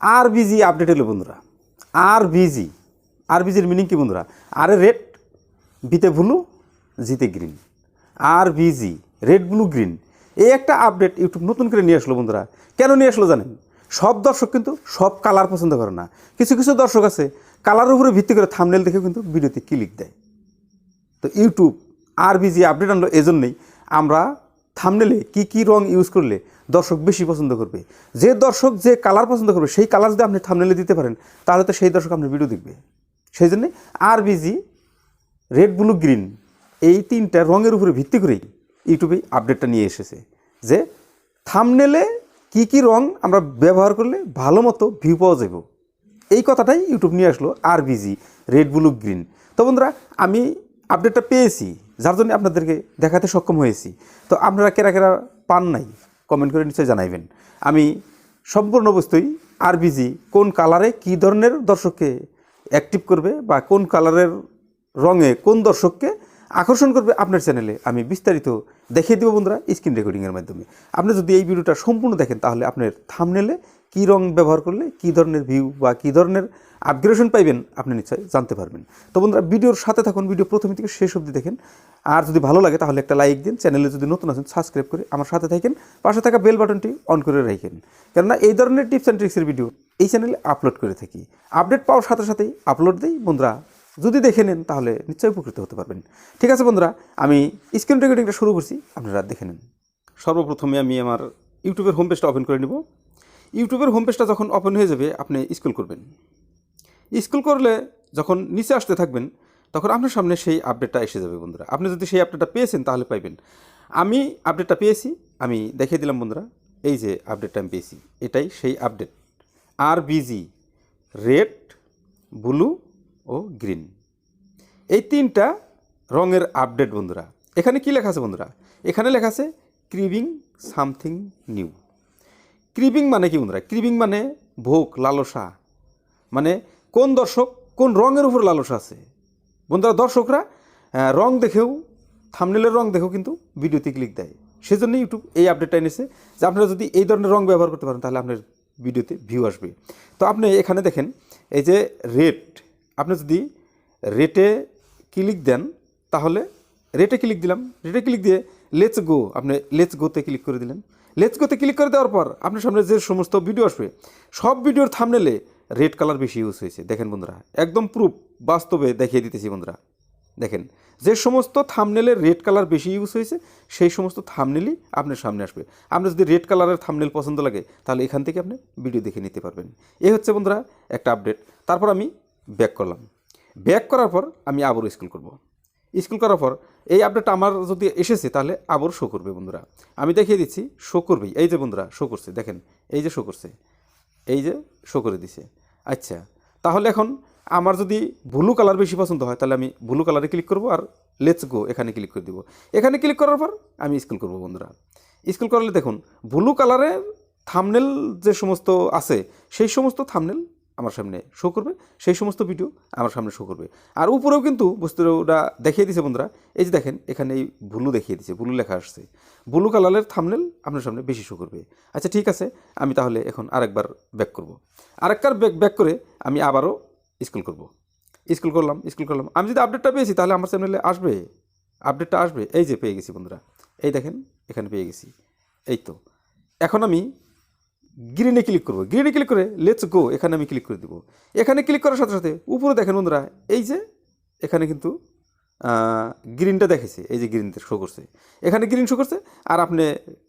আর busy update এলো বন্ধুরা। আর busy আর বিজির meaning কি বন্ধুরা? আরে রেড বিতে ভুলু জিতে green R B G red blue green এই একটা আপডেট ইউটিউব নতুন করে নিয়ে আসলো বন্ধুরা। কেন নিয়ে আসলো জানেন? সব দর্শক কিন্তু সব কালার পছন্দ করে না। কিছু কিছু দর্শক আছে কালারের উপরে ভিত্তি করে থামনেল দেখে কিন্তু ভিডিওতে ক্লিক দেয়। তো ইউটিউব আর বিজি আপডেট আনলো এজন্যই আমরা থামনেলে কি কি রং ইউজ করলে দর্শক বেশি পছন্দ করবে? যে দর্শক যে কালার পছন্দ করবে, সেই কালার যদি আপনি থামনেলে দিতে পারেন, তাহলে তো সেই দর্শক আপনার ভিডিও দেখবে। সেই জন্যে R B G red blue green এই তিনটা রঙের উপরে ভিত্তি করেই ইউটিউবে আপডেটটা নিয়ে এসেছে। যে থামনেলে কি কি রং আমরা ব্যবহার করলে ভালো মতো ভিউ পাওয়া যাব এই কথাটাই ইউটিউব নিয়ে আসলো R B G red blue green তো বন্ধুরা, আমি আপডেটটা পেয়েছি, যার জন্য আপনাদেরকে দেখাতে সক্ষম হয়েছি। তো আপনারা কেরা কেরা পান নাই কমেন্ট করে নিশ্চয়ই জানাইবেন। আমি সম্পূর্ণ বস্তুই আর বিজি কোন কালারে কী ধরনের দর্শককে অ্যাক্টিভ করবে বা কোন কালারের রঙে কোন দর্শককে আকর্ষণ করবে আপনার চ্যানেলে আমি বিস্তারিত দেখিয়ে দেবো বন্ধুরা স্ক্রিন রেকর্ডিংয়ের মাধ্যমে। আপনি যদি এই ভিডিওটা সম্পূর্ণ দেখেন, তাহলে আপনার থামনেলে কী রং ব্যবহার করলে কী ধরনের ভিউ বা কী ধরনের আপগ্রেশন পাইবেন আপনি নিশ্চয়ই জানতে পারবেন। তো বন্ধুরা, ভিডিওর সাথে থাকুন, ভিডিও প্রথম থেকে শেষ অবধি দেখেন। আর যদি ভালো লাগে তাহলে একটা লাইক দিন চ্যানেলে যদি নতুন আছেন সাবস্ক্রাইব করে আমার সাথে থাকেন, পাশে থাকা বেল বাটনটি অন করে রাখেন। কেননা এই ধরনের টিপস অ্যান্ড ট্রিক্সের ভিডিও এই চ্যানেলে আপলোড করে থাকি। আপডেট পাওয়ার সাথে সাথেই আপলোড দিই। বন্ধুরা, যদি দেখে নেন তাহলে নিশ্চয়ই উপকৃত হতে পারবেন। ঠিক আছে বন্ধুরা, আমি স্ক্রিন রেকর্ডিংটা শুরু করছি। আপনারা দেখে নেন। সর্বপ্রথমে আমি আমার ইউটিউবের হোম পেজটা ওপেন করে নেব। ইউটিউবের হোম পেজটা যখন ওপেন হয়ে যাবে, আপনি স্কুল করবেন। স্কুল করলে যখন নিচে আসতে থাকবেন, তখন আপনার সামনে সেই আপডেটটা এসে যাবে বন্ধুরা। আপনি যদি সেই আপডেটটা পেয়েছেন, তাহলে পাইবেন। আমি আপডেটটা পেয়েছি, আমি দেখিয়ে দিলাম বন্ধুরা, এই যে আপডেটটা আমি পেয়েছি, এটাই সেই update R B G red blue ও গ্রিন এই তিনটা রঙের আপডেট বন্ধুরা। এখানে কি লেখা আছে বন্ধুরা? এখানে লেখা আছে ক্রিভিং সামথিং নিউ ক্রিবিং মানে কি বন্ধুরা? ক্রিবিং মানে ভোগ, লালসা। মানে কোন দর্শক, কোন রঙের উপর লালসা আছে? বন্ধুরা, দর্শকরা রং দেখেও থামনেলের রং দেখেও কিন্তু ভিডিওতে ক্লিক দেয়। সেজন্য ইউটিউব এই আপডেটটা এনেছে যে আপনারা যদি এই ধরনের রং ব্যবহার করতে পারেন, তাহলে আপনার ভিডিওতে ভিউ আসবে। তো আপনি এখানে দেখেন, এই যে রেট আপনি যদি রেটে ক্লিক দেন, তাহলে রেটে ক্লিক দিলাম। রেটে ক্লিক দিয়ে লেটস গো আপনি লেটস গোতে ক্লিক করে দিলেন। লেটস গোতে ক্লিক করে দেওয়ার পর আপনার সামনে যে সমস্ত ভিডিও আসবে, সব ভিডিওর থামনেলে রেড কালার বেশি ইউজ হয়েছে। দেখেন বন্ধুরা, একদম প্রুফ বাস্তবে দেখিয়ে দিতেছি বন্ধুরা। দেখেন, যে সমস্ত থামনেলে রেড কালার বেশি ইউজ হয়েছে, সেই সমস্ত থামনেলই আপনার সামনে আসবে। আপনার যদি রেড কালারের থামনেল পছন্দ লাগে, তাহলে এখান থেকে আপনি ভিডিও দেখে নিতে পারবেন। এই হচ্ছে বন্ধুরা, একটা আপডেট তারপর আমি ব্যাক করলাম। ব্যাক করার পর আমি আবারও স্কুল করব। স্কুল করার পর এই আপডেটটা আমার যদি এসেছে, তাহলে আবার শো করবে বন্ধুরা। আমি দেখিয়ে দিচ্ছি শো করবেই। এই যে বন্ধুরা শো করছে, দেখেন, এই যে শো করছে, এই যে শো করে দিছে। আচ্ছা তাহলে এখন আমার যদি ব্লু কালার বেশি পছন্দ হয়, তাহলে আমি ব্লু কালারে ক্লিক করব আর লেটস গো এখানে ক্লিক করে দিব। এখানে ক্লিক করার পর আমি স্কুল করব বন্ধুরা। স্কুল করলে দেখুন ব্লু কালারের থামনেল যে সমস্ত আছে, সেই সমস্ত থামনেল আমার সামনে শো করবে, সেই সমস্ত ভিডিও আমার সামনে শো করবে। আর উপরেও কিন্তু বস্তুটা দেখিয়ে দিছে বন্ধুরা, এই যে দেখেন, এখানে এই ব্লু দেখিয়ে দিছে ব্লু লেখা আসছে। ব্লু কালারের থামনেল আপনার সামনে বেশি শো করবে। আচ্ছা ঠিক আছে, আমি তাহলে এখন আরেকবার ব্যাক করব। আরেকবার ব্যাক ব্যাক করে আমি আবারও স্কুল করব। স্কুল করলাম স্কুল করলাম। আমি যদি আপডেটটা পেয়েছি, তাহলে আমার চ্যানেলে আসবে? আপডেটটা আসবে? এই যে পেয়ে গেছি বন্ধুরা। এই দেখেন, এখানে পেয়ে গেছি। এই তো। এখন আমি গ্রিনে ক্লিক করব। গ্রিনে ক্লিক করে লেটস গো এখানে আমি ক্লিক করে দেবো। এখানে ক্লিক করার সাথে সাথে উপরে দেখেন বন্ধুরা, এই যে এখানে কিন্তু গ্রিনটা দেখেছে এই যে গ্রিনটা শো করছে। এখানে গ্রিন শো করছে, আর আপনি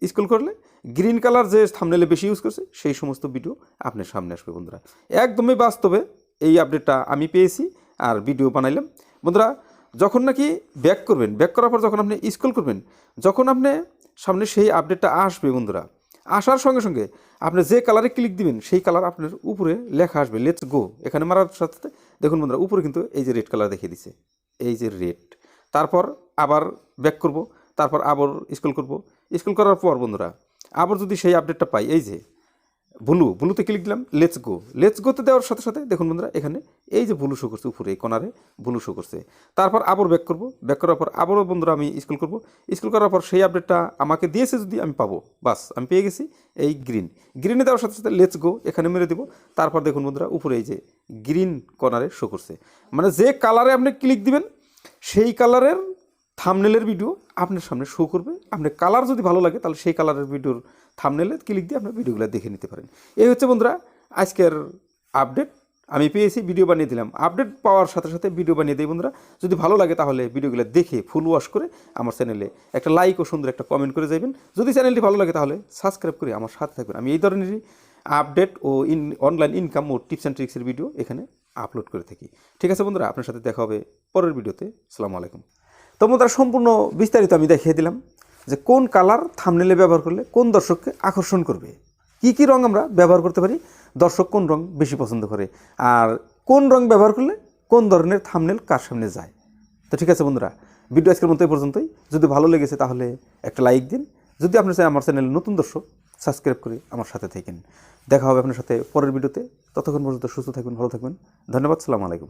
স্কুল করলে গ্রিন কালার যে থামনেলে বেশি ইউজ করছে, সেই সমস্ত ভিডিও আপনার সামনে আসবে বন্ধুরা। একদমই বাস্তবে এই আপডেটটা আমি পেয়েছি আর ভিডিও বানাইলাম। বন্ধুরা, যখন নাকি ব্যাক করবেন ব্যাক করার পর যখন আপনি স্কুল করবেন, যখন আপনি সামনে সেই আপডেটটা আসবে বন্ধুরা আসার সঙ্গে সঙ্গে আপনি যে কালারে ক্লিক দিবেন, সেই কালার আপনার উপরে লেখা আসবে লেটস গো এখানে মারার সাথে দেখুন বন্ধুরা, উপরে কিন্তু এই যে রেড কালার দেখিয়ে দিছে, এই যে রেড তারপর আবার ব্যাক করব, তারপর আবার স্কুল করব। স্কুল করার পর বন্ধুরা, আবার যদি সেই আপডেটটা পাই, এই যে ব্লু, ব্লুতে ক্লিক দিলাম লেটস গো লেটস গোতে দেওয়ার সাথে সাথে, দেখুন বন্ধুরা, এখানে এই যে ব্লু শো করছে, উপরে, এই কর্নারে ব্লু শো করছে। তারপর আবার ব্যাক করব। ব্যাক করার পর আবারও বন্ধুরা আমি স্কুল করব। স্কুল করার পর সেই আপডেটটা আমাকে দিয়েছে যদি আমি পাবো। বাস, আমি পেয়ে গেছি এই গ্রিন গ্রিনে দেওয়ার সাথে সাথে লেটস গো এখানে মেরে দেবো। তারপর দেখুন বন্ধুরা, উপরে এই যে গ্রিন কর্নারে শো করছে। মানে যে কালারে আপনি ক্লিক দিবেন, সেই কালারের থামনেলের ভিডিও আপনার সামনে শো করবে। আপনার কালার যদি ভালো লাগে, তাহলে সেই কালারের ভিডিওর থামনেলে ক্লিক দিয়ে আপনার ভিডিওগুলো দেখে নিতে পারেন। এই হচ্ছে বন্ধুরা, আজকের আপডেট আমি পেয়েছি ভিডিও বানিয়ে দিলাম। আপডেট পাওয়ার সাথে সাথে ভিডিও বানিয়ে দিই বন্ধুরা। যদি ভালো লাগে তাহলে ভিডিওগুলো দেখে ফুল ওয়াশ করে আমার চ্যানেলে একটা লাইক ও সুন্দর একটা কমেন্ট করে যাবেন যদি চ্যানেলটি ভালো লাগে তাহলে সাবস্ক্রাইব করে আমার সাথে থাকবেন। আমি এই ধরনেরই আপডেট ও ইন অনলাইন ইনকাম ও টিপস অ্যান্ড ট্রিক্সের ভিডিও এখানে আপলোড করে থাকি। ঠিক আছে বন্ধুরা, আপনার সাথে দেখা হবে পরের ভিডিওতে আসসালামু আলাইকুম। তো বন্ধুরা সম্পূর্ণ বিস্তারিত আমি দেখিয়ে দিলাম যে কোন কালার থামনেলে ব্যবহার করলে কোন দর্শককে আকর্ষণ করবে। কি কি রং আমরা ব্যবহার করতে পারি? দর্শক কোন রং বেশি পছন্দ করে? আর কোন রং ব্যবহার করলে কোন ধরনের থামনেল কার সামনে যায়? তো ঠিক আছে বন্ধুরা, ভিডিও আজকের মতো এই পর্যন্তই। যদি ভালো লেগেছে তাহলে একটা লাইক দিন। যদি আপনার আমার চ্যানেলে নতুন দর্শক সাবস্ক্রাইব করে আমার সাথে থাকেন। দেখা হবে আপনার সাথে পরের ভিডিওতে। ততক্ষণ পর্যন্ত সুস্থ থাকবেন ভালো থাকবেন ধন্যবাদ, সালাম আলাইকুম।